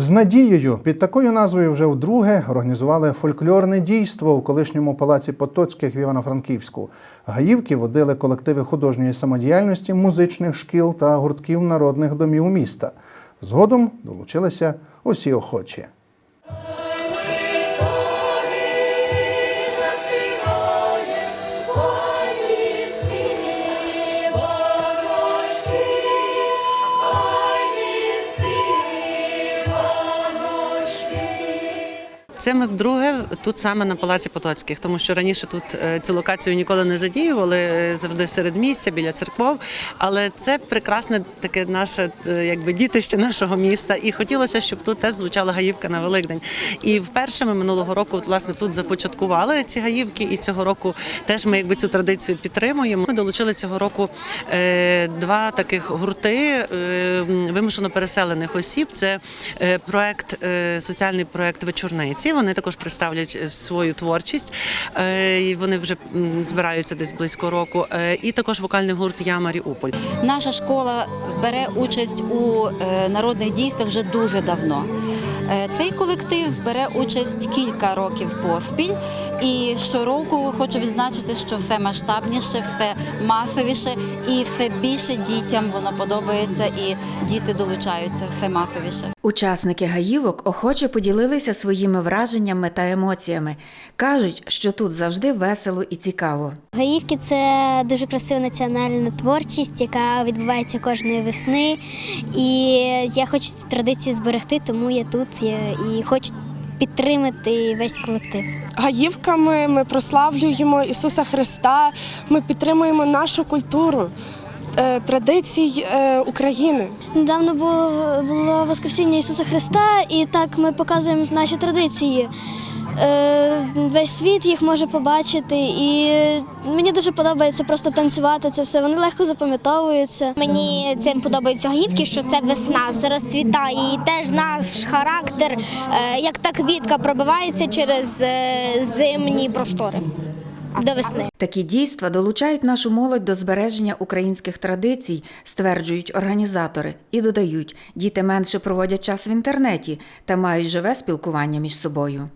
З надією під такою назвою вже вдруге організували фольклорне дійство у колишньому палаці Потоцьких в Івано-Франківську. Гаївки водили колективи художньої самодіяльності, музичних шкіл та гуртків народних домів міста. Згодом долучилися усі охочі. Це ми вдруге тут саме на Палаці Потоцьких, тому що раніше тут е, цю локацію ніколи не задіювали, е, завжди серед місця, біля церков. Але це прекрасне таке наше е, якби дітище нашого міста. І хотілося, щоб тут теж звучала гаївка на Великдень. І вперше ми минулого року, власне, тут започаткували ці гаївки, і цього року теж ми якби цю традицію підтримуємо. Ми долучили цього року два таких гурти вимушено переселених осіб. Це проект, соціальний проект вечорниці. Вони також представлять е, свою творчість. Е, Вони вже збираються десь близько року. Е, І також вокальний гурт Я Маріуполь. Наша школа бере участь у народних дійствах вже дуже давно. Цей колектив бере участь кілька років поспіль, і щороку хочу відзначити, що все масштабніше, все масовіше і все більше дітям воно подобається, і діти долучаються все масовіше. Учасники гаївок охоче поділилися своїми враженнями та емоціями. Кажуть, що тут завжди весело і цікаво. Гаївки це дуже красива національна творчість, яка відбувається кожної весни. І я хочу цю традицію зберегти, тому я тут є і хочу підтримати весь колектив. Гаївками ми прославлюємо Ісуса Христа, ми підтримуємо нашу культуру, е, традицій е, України. Недавно було, було Воскресіння Ісуса Христа, і так ми показуємо наші традиції. Е, Весь світ їх може побачити, і мені дуже подобається просто танцювати це все. Вони легко запам'ятовуються. Мені цим подобаються гаївки, що це весна, все розцвітає, і теж наш характер, е, як та квітка, пробивається через е, зимні простори до весни. Такі дійства долучають нашу молодь до збереження українських традицій, стверджують організатори, і додають, діти менше проводять час в інтернеті та мають живе спілкування між собою.